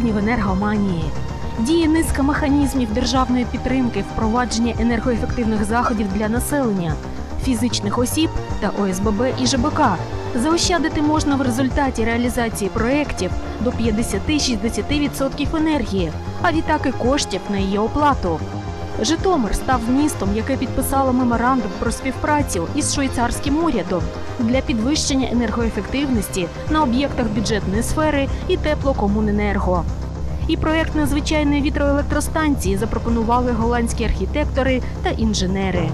Сьогодні в енергоманії діє низка механізмів державної підтримки впровадження енергоефективних заходів для населення, фізичних осіб та ОСББ і ЖБК. Заощадити можна в результаті реалізації проєктів до 50-60% енергії, а відтак і коштів на її оплату. Житомир став містом, яке підписало меморандум про співпрацю із швейцарським урядом для підвищення енергоефективності на об'єктах бюджетної сфери і теплокомуненерго. І проект надзвичайної вітроелектростанції запропонували голландські архітектори та інженери.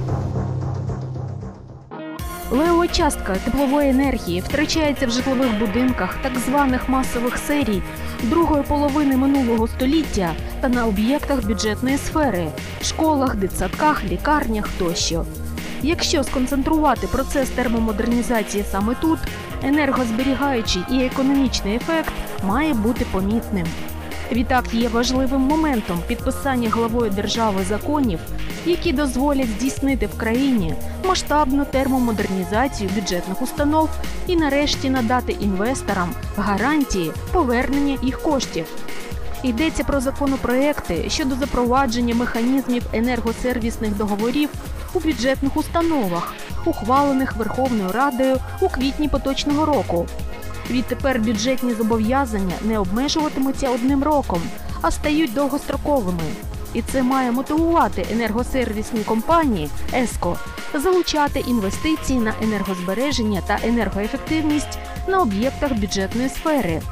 Леова частка теплової енергії втрачається в житлових будинках так званих масових серій другої половини минулого століття та на об'єктах бюджетної сфери школах, дитсадках, лікарнях тощо. Якщо сконцентрувати процес термомодернізації саме тут, енергозберігаючий і економічний ефект має бути помітним. Відтак є важливим моментом підписання главою держави законів, які дозволять здійснити в країні масштабну термомодернізацію бюджетних установ і нарешті надати інвесторам гарантії повернення їх коштів. Йдеться про законопроекти щодо запровадження механізмів енергосервісних договорів у бюджетних установах, ухвалених Верховною Радою у квітні поточного року. Відтепер бюджетні зобов'язання не обмежуватимуться одним роком, а стають довгостроковими. І це має мотивувати енергосервісні компанії ЕСКО залучати інвестиції на енергозбереження та енергоефективність на об'єктах бюджетної сфери.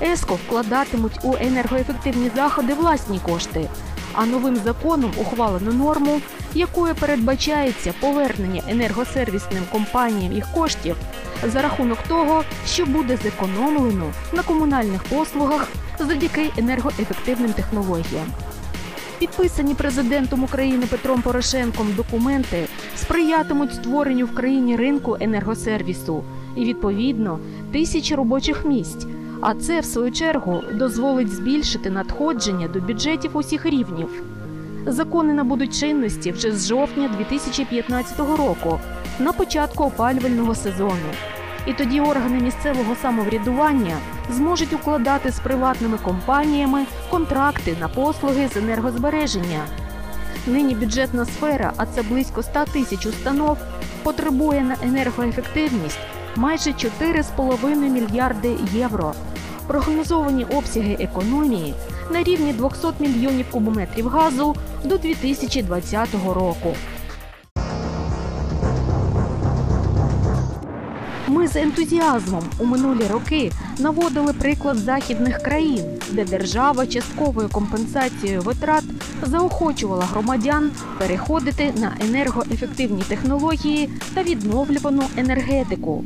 ЕСКО вкладатимуть у енергоефективні заходи власні кошти, а новим законом ухвалено норму, якою передбачається повернення енергосервісним компаніям їх коштів за рахунок того, що буде зекономлено на комунальних послугах завдяки енергоефективним технологіям. Підписані президентом України Петром Порошенком документи сприятимуть створенню в країні ринку енергосервісу і, відповідно, тисячі робочих місць. А це, в свою чергу, дозволить збільшити надходження до бюджетів усіх рівнів. Закони набудуть чинності вже з жовтня 2015 року, на початку опалювального сезону. І тоді органи місцевого самоврядування зможуть укладати з приватними компаніями контракти на послуги з енергозбереження. Нині бюджетна сфера, а це близько 100 тисяч установ, потребує на енергоефективність майже 4,5 мільярди євро. Прогнозовані обсяги економії на рівні 200 мільйонів кубометрів газу до 2020 року. З ентузіазмом у минулі роки наводили приклад західних країн, де держава частковою компенсацією витрат заохочувала громадян переходити на енергоефективні технології та відновлювану енергетику.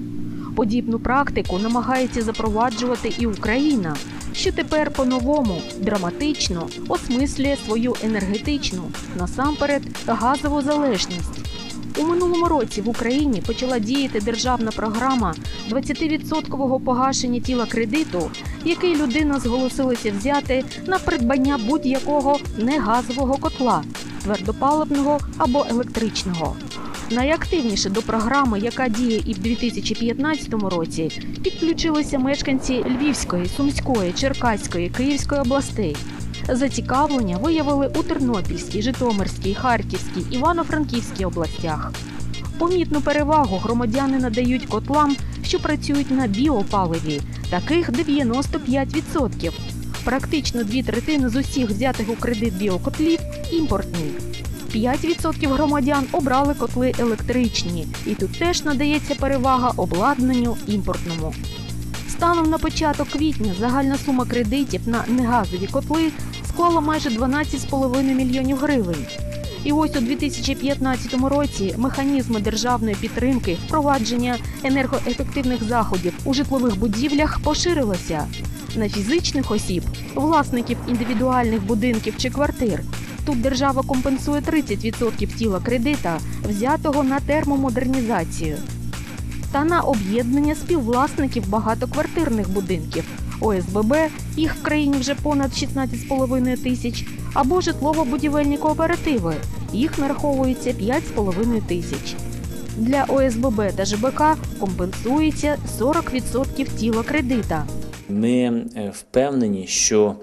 Подібну практику намагається запроваджувати і Україна, що тепер по-новому драматично осмислює свою енергетичну насамперед газову залежність. У минулому році в Україні почала діяти державна програма 20% погашення тіла кредиту, який людина зголосилася взяти на придбання будь-якого негазового котла твердопаливного або електричного. Найактивніше до програми, яка діє і в 2015 році, підключилися мешканці Львівської, Сумської, Черкаської, Київської областей. Зацікавлення виявили у Тернопільській, Житомирській, Харківській, Івано-Франківській областях. Помітну перевагу громадяни надають котлам, що працюють на біопаливі, таких 95%. Практично дві третини з усіх взятих у кредит біокотлів імпортні. 5% громадян обрали котли електричні, і тут теж надається перевага обладнанню імпортному. Станом на початок квітня загальна сума кредитів на негазові котли склала майже 12,5 мільйонів гривень. І ось у 2015 році механізми державної підтримки впровадження енергоефективних заходів у житлових будівлях поширилося на фізичних осіб, власників індивідуальних будинків чи квартир. Тут держава компенсує 30% тіла кредита, взятого на термомодернізацію, та на об'єднання співвласників багатоквартирних будинків ОСББ, їх в країні вже понад 16,5 тисяч, або житлово-будівельні кооперативи, їх нараховується 5,5 тисяч. Для ОСББ та ЖБК компенсується 40% тіла кредита. Ми е, впевнені, що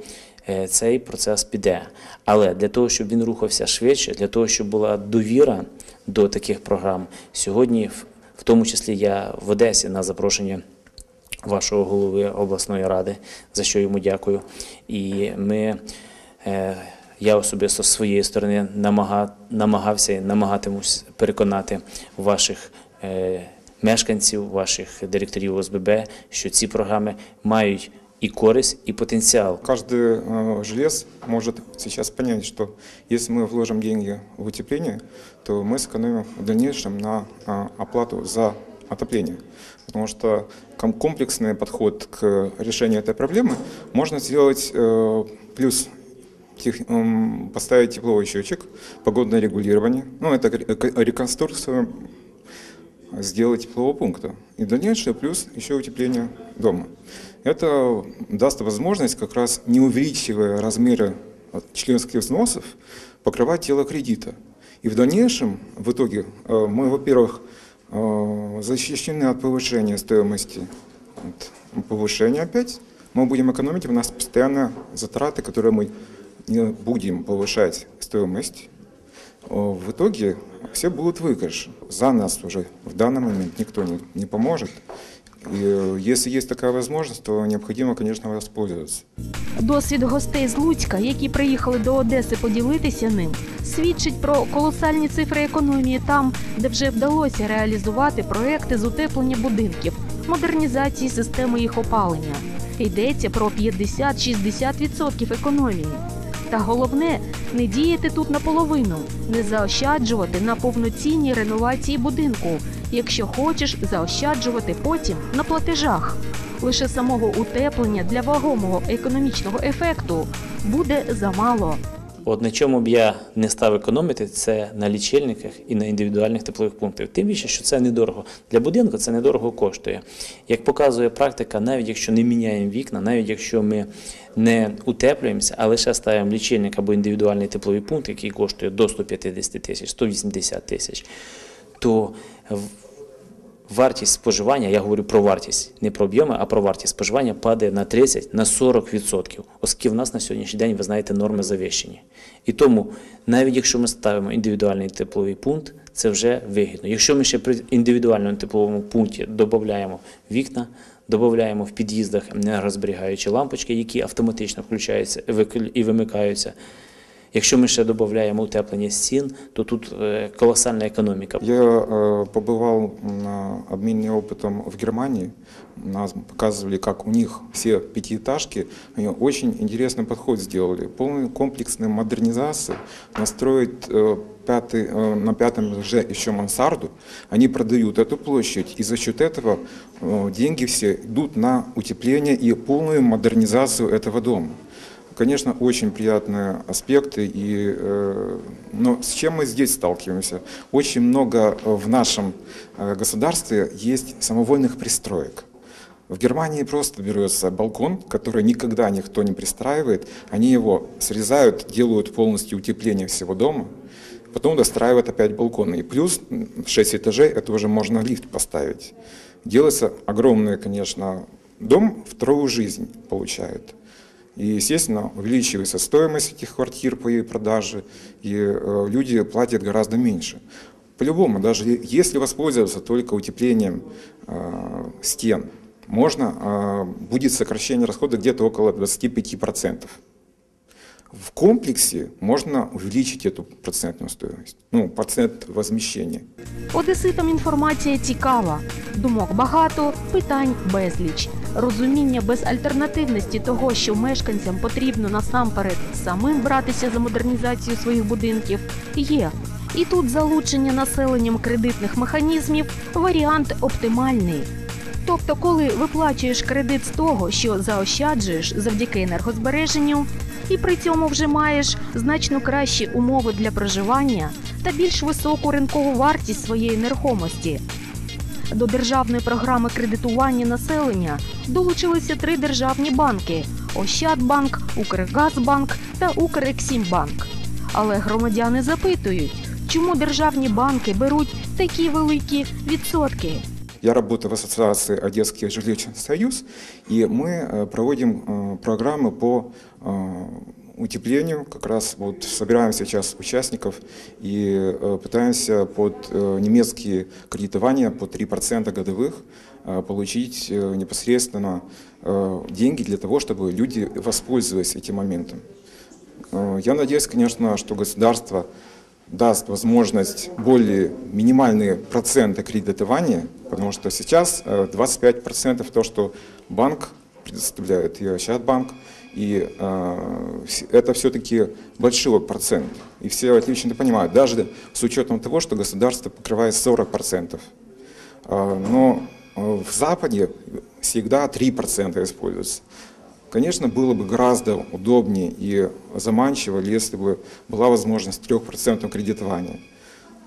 е, цей процес піде. Але для того, щоб він рухався швидше, для того, щоб була довіра до таких програм, сьогодні, в- в тому числі я в Одесі на запрошення вашого голови обласної ради, за що йому дякую. І ми, е, я особисто з своєї сторони намага, намагався і намагатимусь переконати ваших е, мешканців, ваших директорів ОСББ, що ці програми мають і користь, і потенціал. Каждый э, жилец может сейчас понять, что если мы вложим деньги в утепление, то мы сэкономим в дальнейшем на э, оплату за отопление. Потому что ком- комплексный подход к решению этой проблемы можно сделать э, плюс тех- м, поставить тепловой счетчик, погодное регулирование, ну это ре- ре- реконструкцию сделать теплового пункта. И дальнейшее плюс еще утепление дома. Это даст возможность, как раз не увеличивая размеры членских взносов, покрывать тело кредита. И в дальнейшем, в итоге, э, мы, во-первых, э, защищены от повышения стоимости, от повышения опять. Мы будем экономить, у нас постоянно затраты, которые мы не будем повышать стоимость. Э, В итоге все будут выигрыши. За нас уже в данный момент никто не, не поможет. И э, если есть такая возможность, то необходимо, конечно, воспользоваться. Досвід гостей з Луцька, які приїхали до Одеси поділитися ним, свідчить про колосальні цифри економії там, де вже вдалося реалізувати проекти з утеплення будинків, модернізації системи їх опалення. Йдеться про 50-60% економії. Та головне не діяти тут наполовину, не заощаджувати на повноцінній реновації будинку, якщо хочеш заощаджувати потім на платежах. Лише самого утеплення для вагомого економічного ефекту буде замало. От на чому б я не став економити, це на лічильниках і на індивідуальних теплових пунктах. Тим більше, що це недорого. Для будинку це недорого коштує. Як показує практика, навіть якщо не міняємо вікна, навіть якщо ми не утеплюємося, а лише ставимо лічильник або індивідуальний тепловий пункт, який коштує до 150 тисяч, 180 тисяч, то вартість споживання, я говорю про вартість, не про об'єми, а про вартість споживання падає на 30 на 40%, оскільки в нас на сьогоднішній день, ви знаєте, норми завищені. І тому, навіть якщо ми ставимо індивідуальний тепловий пункт, це вже вигідно. Якщо ми ще при індивідуальному тепловому пункті додаємо вікна, додаємо в під'їздах енергозберігаючі лампочки, які автоматично включаються і вимикаються. Якщо ми ще додаємо утеплення стін, то тут е, колосальна економіка. Я э, побывал на обмене опытом в Германии. Нас показывали, как у них все пятиэтажки, они очень интересный подход сделали. Полную комплексную модернизацию, настроить э, пятый, э, на пятом этаже еще мансарду. Они продают эту площадь, и за счет этого э, деньги все идут на утепление и полную модернизацию этого дома. Конечно, очень приятные аспекты, и, э, но с чем мы здесь сталкиваемся? Очень много в нашем э, государстве есть самовольных пристроек. В Германии просто берется балкон, который никогда никто не пристраивает, они его срезают, делают полностью утепление всего дома, потом достраивают опять балконы. И плюс м, 6 этажей, это уже можно лифт поставить. Делается огромный, конечно, дом, вторую жизнь получает. И, естественно, увеличивается стоимость этих квартир по ее продаже, и э, люди платят гораздо меньше. По-любому, даже е- если воспользоваться только утеплением э, стен, можно, э, будет сокращение расхода где-то около 25%. В комплексе можно увеличить эту процентную стоимость, ну, процент возмещения. Одеситам інформація цікава, думок багато, питань безліч. Розуміння безальтернативності того, що мешканцям потрібно насамперед самим братися за модернізацію своїх будинків, є. І тут залучення населенням кредитних механізмів варіант оптимальний. Тобто, коли виплачуєш кредит з того, що заощаджуєш завдяки енергозбереженню, і при цьому вже маєш значно кращі умови для проживання та більш високу ринкову вартість своєї нерухомості. До державної програми кредитування населення долучилися три державні банки: Ощадбанк, Укргазбанк та Укрексімбанк. Але громадяни запитують, чому державні банки беруть такі великі відсотки. Я работаю в ассоциации Одесский жилищный союз, и мы э, проводим э, программы по э, утеплению. Как раз вот собираем сейчас участников и э, пытаемся под э, немецкие кредитования по 3% годовых э, получить непосредственно деньги для того, чтобы люди воспользовались этим моментом. Я надеюсь, конечно, что государство даст возможность более минимальные проценты кредитования, потому что сейчас э, 25% то, что банк предоставляет, и Ощадбанк, и э, это все-таки большой процент. И все отлично это понимают, даже с учетом того, что государство покрывает 40%. А, Но э, в Западе всегда 3% используются. Конечно, было бы гораздо удобнее и заманчиво, если бы была возможность 3% кредитования.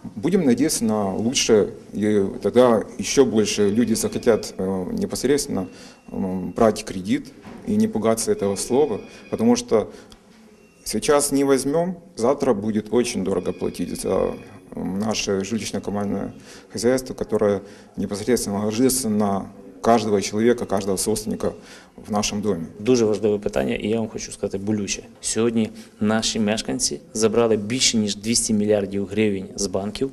Будем надеяться на лучшее, и тогда еще больше люди захотят э, непосредственно брать кредит и не пугаться этого слова, потому что сейчас не возьмем, завтра будет очень дорого платить за м, наше жилищно-коммунальное хозяйство, которое непосредственно ложится на каждого человека, каждого собственника в нашем доме. Дуже важливе питання, і я вам хочу сказати болюче. Сьогодні наші мешканці забрали більше ніж 200 мільярдів гривень з банків.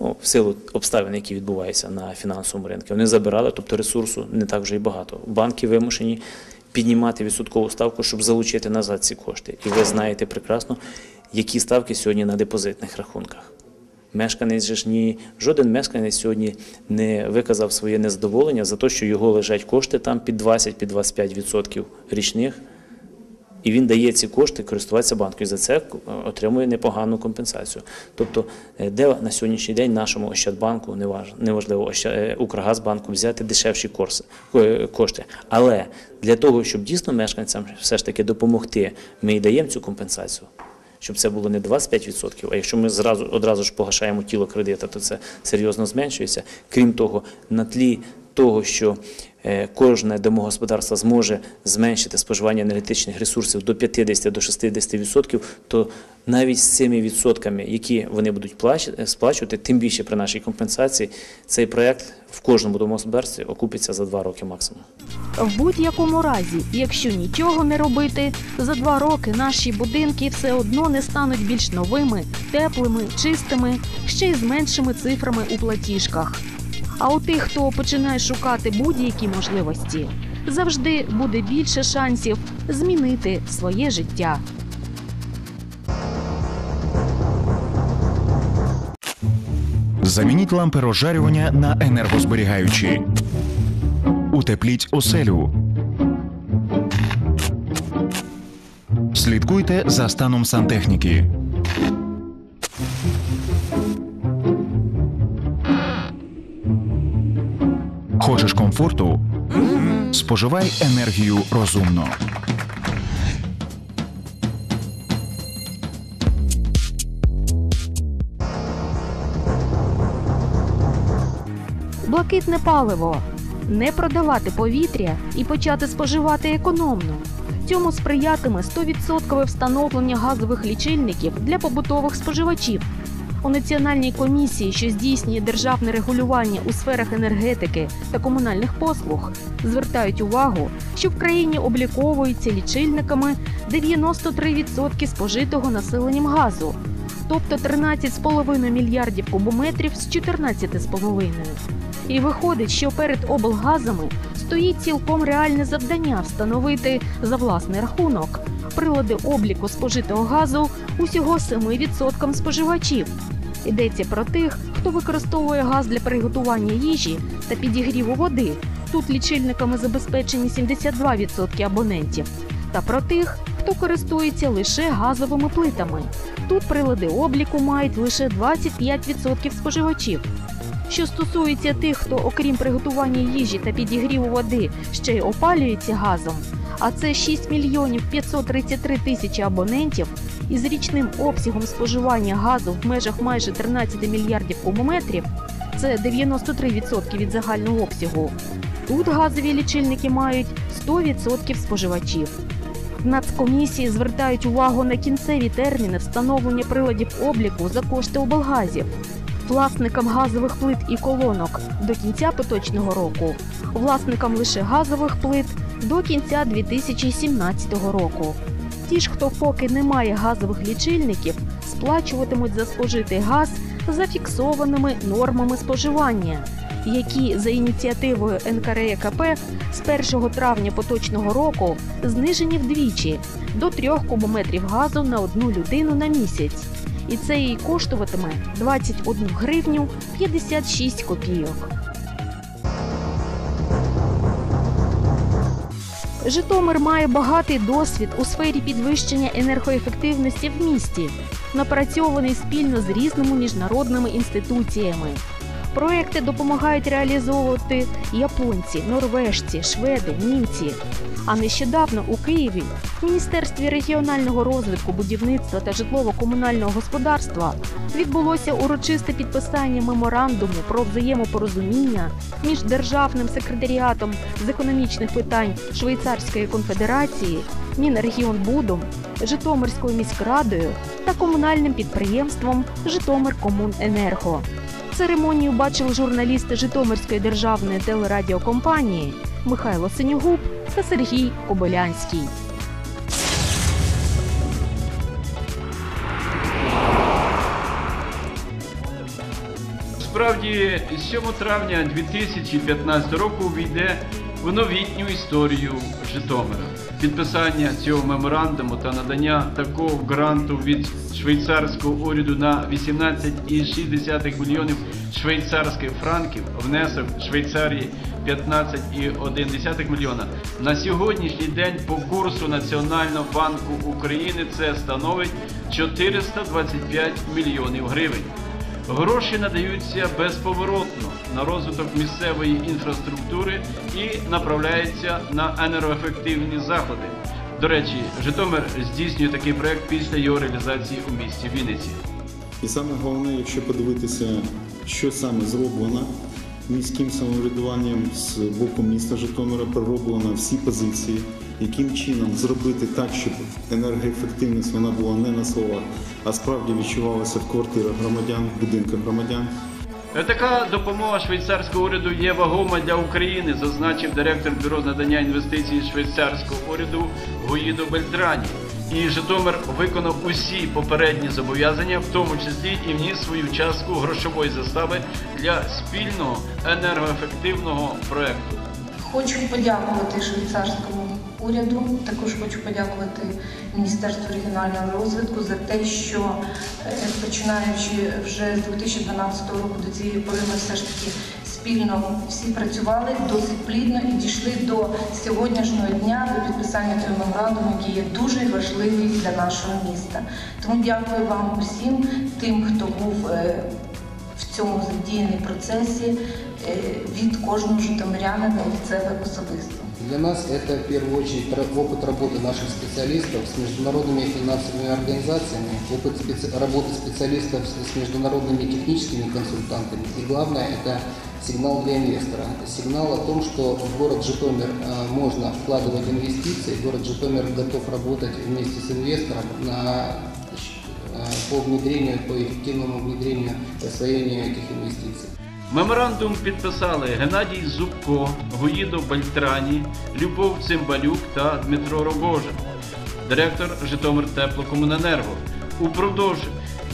Ну, в силу обставин, які відбуваються на фінансовому ринку, вони забирали, тобто ресурсу не так вже і багато. Банки вимушені піднімати відсоткову ставку, щоб залучити назад ці кошти. І ви знаєте прекрасно, які ставки сьогодні на депозитних рахунках. Мешканець же ж ні, жоден мешканець сьогодні не виказав своє незадоволення за те, що його лежать кошти там під 20 під 25% річних, і він дає ці кошти користуватися банком. І за це отримує непогану компенсацію. Тобто, е, де на сьогоднішній день нашому Ощадбанку, неваж- неважливо, е, Укргазбанку взяти дешевші кошти. Але для того, щоб дійсно мешканцям все ж таки допомогти, ми і даємо цю компенсацію щоб це було не 25%, а якщо ми зразу одразу ж погашаємо тіло кредита, то це серйозно зменшується. Крім того, на тлі того, що е, кожне домогосподарство зможе зменшити споживання енергетичних ресурсів до 50 до 60%, то навіть з цими відсотками, які вони будуть плач- сплачувати, тим більше при нашій компенсації, цей проект в кожному домогосподарстві окупиться за два роки максимум. В будь-якому разі, якщо нічого не робити, за два роки наші будинки все одно не стануть більш новими, теплими, чистими, ще й з меншими цифрами у платіжках. А у тих, хто починає шукати будь-які можливості, завжди буде більше шансів змінити своє життя. Замініть лампи розжарювання на енергозберігаючі. Утепліть оселю. Слідкуйте за станом сантехніки. Хочеш комфорту? Споживай енергію розумно. Блакитне паливо не продавати повітря і почати споживати економно. Цьому сприятиме 100% встановлення газових лічильників для побутових споживачів. У Національній комісії, що здійснює державне регулювання у сферах енергетики та комунальних послуг, звертають увагу, що в країні обліковуються лічильниками 93% спожитого населенням газу, тобто 13,5 мільярдів кубометрів з 14,5. І виходить, що перед облгазами стоїть цілком реальне завдання встановити за власний рахунок прилади обліку спожитого газу усього 7% споживачів. Йдеться про тих, хто використовує газ для приготування їжі та підігріву води. Тут лічильниками забезпечені 72% абонентів. Та про тих, хто користується лише газовими плитами. Тут прилади обліку мають лише 25% споживачів. Що стосується тих, хто, окрім приготування їжі та підігріву води, ще й опалюється газом, а це 6 мільйонів 533 тисячі абонентів із річним обсягом споживання газу в межах майже 13 мільярдів кубометрів, це 93% від загального обсягу. Тут газові лічильники мають 100% споживачів. Нацкомісії звертають увагу на кінцеві терміни встановлення приладів обліку за кошти облгазів. власникам газових плит і колонок до кінця поточного року, власникам лише газових плит до кінця 2017 року. Ті ж, хто поки не має газових лічильників, сплачуватимуть за спожитий газ за фіксованими нормами споживання, які за ініціативою НКРЕКП з 1 травня поточного року знижені вдвічі до 3 кубометрів газу на одну людину на місяць. І це їй коштуватиме 21 гривню 56 копійок. Житомир має багатий досвід у сфері підвищення енергоефективності в місті, напрацьований спільно з різними міжнародними інституціями. Проекти допомагають реалізовувати японці, норвежці, шведи, німці. А нещодавно у Києві в Міністерстві регіонального розвитку, будівництва та житлово-комунального господарства відбулося урочисте підписання меморандуму про взаємопорозуміння між Державним секретаріатом з економічних питань Швейцарської конфедерації, Мінрегіонбудом, Житомирською міськрадою та комунальним підприємством Житомиркомуненерго. Церемонію бачили журналісти Житомирської державної телерадіокомпанії Михайло Синюгуб та Сергій Кобилянський. Справді, 7 травня 2015 року війде в новітню історію Житомира. Підписання цього меморандуму та надання такого гранту від швейцарського уряду на 18,6 мільйонів швейцарських франків, внесок Швейцарії 15,1 мільйона. На сьогоднішній день по курсу Національного банку України це становить 425 мільйонів гривень. Гроші надаються безповоротно на розвиток місцевої інфраструктури і направляються на енергоефективні заходи. До речі, Житомир здійснює такий проект після його реалізації у місті Вінниці. І саме головне, якщо подивитися, що саме зроблено міським самоврядуванням з боку міста Житомира, пророблено всі позиції, яким чином зробити так, щоб енергоефективність вона була не на словах, а справді відчувалася в квартирах громадян, в будинках громадян. Е, Така допомога швейцарського уряду є вагома для України, зазначив директор бюро надання інвестицій швейцарського уряду Гуїдо Бельтрані. І Житомир виконав усі попередні зобов'язання, в тому числі і вніс свою частку грошової застави для спільного енергоефективного проекту. Хочу подякувати швейцарському уряду. Також хочу подякувати Міністерству регіонального розвитку за те, що е, починаючи вже з 2012 року до цієї пори ми все ж таки спільно всі працювали досить плідно і дійшли до сьогоднішнього дня, до підписання цього меморандуму, який є дуже важливий для нашого міста. Тому дякую вам усім, тим, хто був. е, в цьому задіяний процесі е, від кожного житомирянина від себе особисто. Для нас это в первую очередь опыт работы наших специалистов с международными финансовыми организациями, опыт специ- работы специалистов с международными техническими консультантами. И главное это сигнал для инвестора. Сигнал о том, что в город Житомир э, можно вкладывать инвестиции, город Житомир готов работать вместе с инвестором на э, по внедрению, по эффективному внедрению и освоению этих инвестиций. Меморандум підписали Геннадій Зубко, Гуїдо Бальтрані, Любов Цимбалюк та Дмитро Рогожин, директор Житомир Теплокомуненерго. Упродовж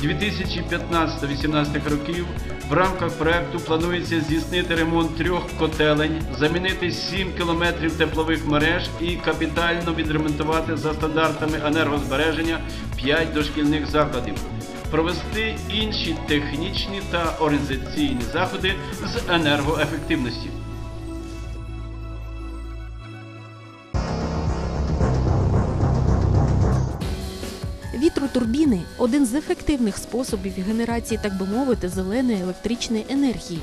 2015-2018 років в рамках проекту планується здійснити ремонт трьох котелень, замінити 7 кілометрів теплових мереж і капітально відремонтувати за стандартами енергозбереження 5 дошкільних закладів провести інші технічні та організаційні заходи з енергоефективності. Вітротурбіни один з ефективних способів генерації, так би мовити, зеленої електричної енергії.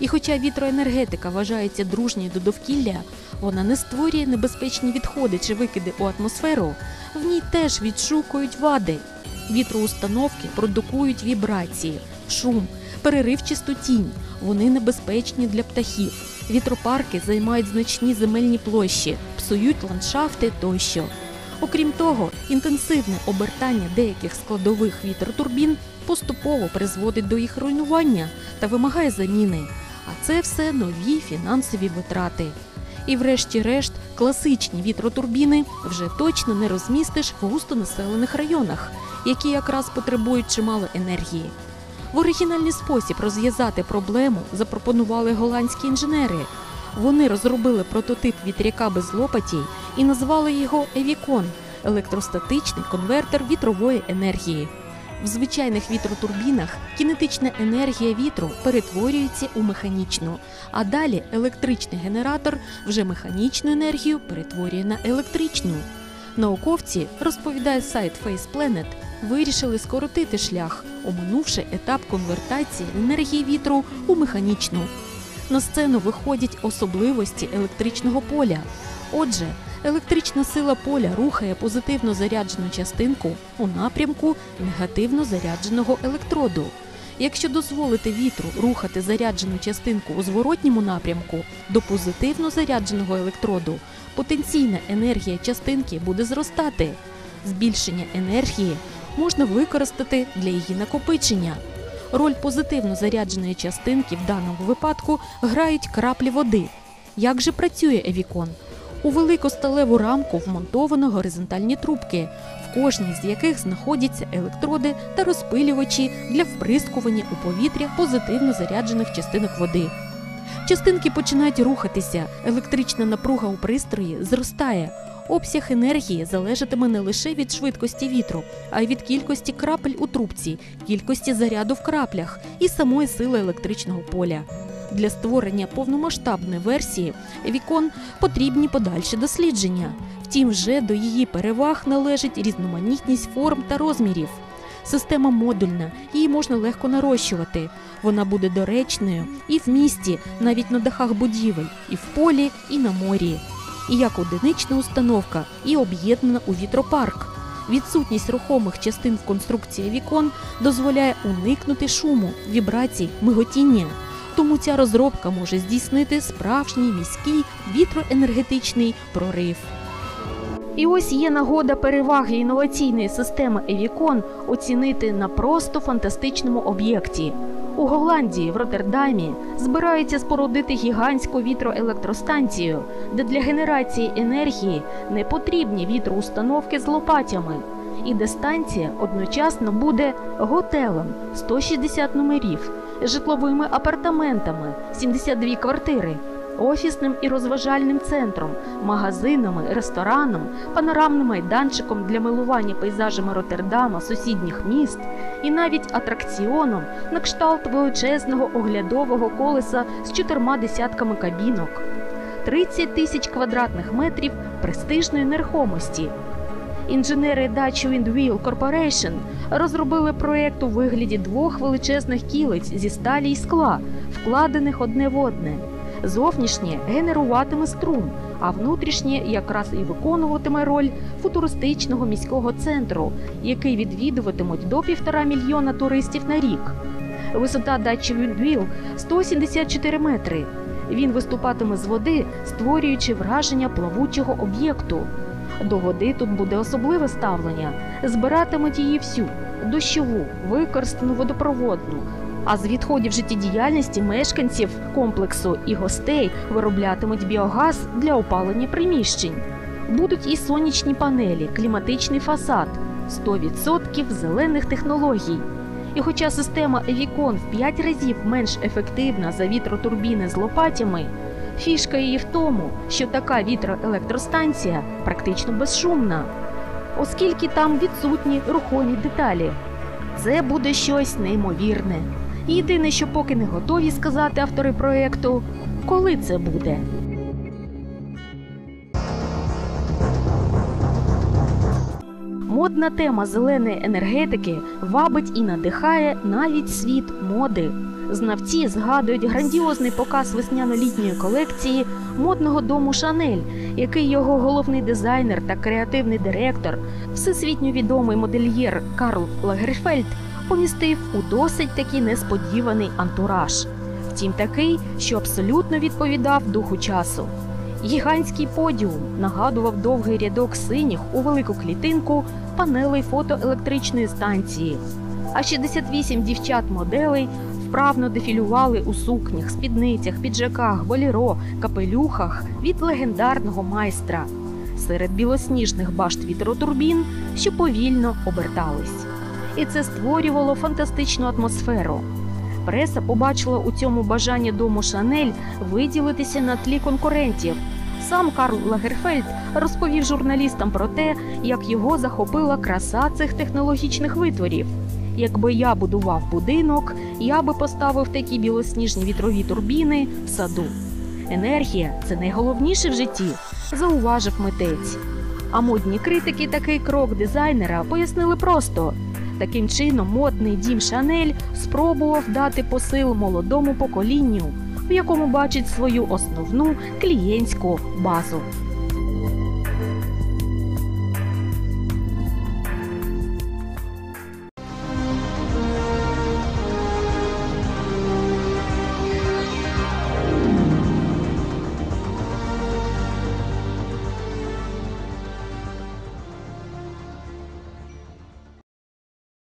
І хоча вітроенергетика вважається дружньою до довкілля, вона не створює небезпечні відходи чи викиди у атмосферу, в ній теж відшукують вади. Вітроустановки продукують вібрації, шум, переривчасту тінь. Вони небезпечні для птахів. Вітропарки займають значні земельні площі, псують ландшафти тощо. Окрім того, інтенсивне обертання деяких складових вітротурбін поступово призводить до їх руйнування та вимагає заміни. А це все нові фінансові витрати. І врешті-решт, класичні вітротурбіни вже точно не розмістиш в густонаселених районах, які якраз потребують чимало енергії. В оригінальний спосіб розв'язати проблему запропонували голландські інженери. Вони розробили прототип вітряка без лопатій і назвали його Евікон електростатичний конвертер вітрової енергії. В звичайних вітротурбінах кінетична енергія вітру перетворюється у механічну, а далі електричний генератор вже механічну енергію перетворює на електричну. Науковці, розповідає сайт Face Planet, вирішили скоротити шлях, оминувши етап конвертації енергії вітру у механічну. На сцену виходять особливості електричного поля. Отже, електрична сила поля рухає позитивно заряджену частинку у напрямку негативно зарядженого електроду. Якщо дозволити вітру рухати заряджену частинку у зворотньому напрямку до позитивно зарядженого електроду, потенційна енергія частинки буде зростати. Збільшення енергії можна використати для її накопичення. Роль позитивно зарядженої частинки в даному випадку грають краплі води. Як же працює Евікон? У велику сталеву рамку вмонтовано горизонтальні трубки, в кожній з яких знаходяться електроди та розпилювачі для вприскування у повітря позитивно заряджених частинок води. Частинки починають рухатися, електрична напруга у пристрої зростає. Обсяг енергії залежатиме не лише від швидкості вітру, а й від кількості крапель у трубці, кількості заряду в краплях і самої сили електричного поля. Для створення повномасштабної версії вікон потрібні подальші дослідження. Втім, вже до її переваг належить різноманітність форм та розмірів. Система модульна, її можна легко нарощувати. Вона буде доречною і в місті, навіть на дахах будівель, і в полі, і на морі. І як одинична установка, і об'єднана у вітропарк. Відсутність рухомих частин в конструкції вікон дозволяє уникнути шуму, вібрацій, миготіння. Тому ця розробка може здійснити справжній міський вітроенергетичний прорив. І ось є нагода переваги інноваційної системи Евікон оцінити на просто фантастичному об'єкті. У Голландії, в Роттердамі, збираються спорудити гігантську вітроелектростанцію, де для генерації енергії не потрібні вітроустановки з лопатями, і де станція одночасно буде готелем 160 номерів, житловими апартаментами 72 квартири, офісним і розважальним центром, магазинами, рестораном, панорамним майданчиком для милування пейзажами Роттердама, сусідніх міст і навіть атракціоном на кшталт величезного оглядового колеса з чотирма десятками кабінок. 30 тисяч квадратних метрів престижної нерухомості. Інженери Dutch Windwheel Corporation розробили проєкт у вигляді двох величезних кілиць зі сталі й скла, вкладених одне в одне. Зовнішнє генеруватиме струм, а внутрішнє якраз і виконуватиме роль футуристичного міського центру, який відвідуватимуть до півтора мільйона туристів на рік. Висота дачі Віндвіл 174 метри. Він виступатиме з води, створюючи враження плавучого об'єкту. До води тут буде особливе ставлення. Збиратимуть її всю дощову, використану водопроводну. А з відходів життєдіяльності мешканців комплексу і гостей вироблятимуть біогаз для опалення приміщень. Будуть і сонячні панелі, кліматичний фасад, 100% зелених технологій. І хоча система Евікон в 5 разів менш ефективна за вітротурбіни з лопатями, фішка її в тому, що така вітроелектростанція практично безшумна, оскільки там відсутні рухомі деталі. Це буде щось неймовірне. Єдине, що поки не готові сказати автори проєкту, коли це буде. Модна тема зеленої енергетики вабить і надихає навіть світ моди. Знавці згадують грандіозний показ весняно-літньої колекції модного дому Шанель, який його головний дизайнер та креативний директор, всесвітньо відомий модельєр Карл Лагерфельд, помістив у досить такий несподіваний антураж. Втім, такий, що абсолютно відповідав духу часу. Гігантський подіум нагадував довгий рядок синіх у велику клітинку панелей фотоелектричної станції. А 68 дівчат-моделей вправно дефілювали у сукнях, спідницях, піджаках, боліро, капелюхах від легендарного майстра серед білосніжних башт вітротурбін, що повільно обертались. І це створювало фантастичну атмосферу. Преса побачила у цьому бажання дому Шанель виділитися на тлі конкурентів. Сам Карл Лагерфельд розповів журналістам про те, як його захопила краса цих технологічних витворів. Якби я будував будинок, я би поставив такі білосніжні вітрові турбіни в саду. Енергія це найголовніше в житті, зауважив митець. А модні критики такий крок дизайнера пояснили просто. Таким чином, модний дім Шанель спробував дати посил молодому поколінню, в якому бачить свою основну клієнтську базу.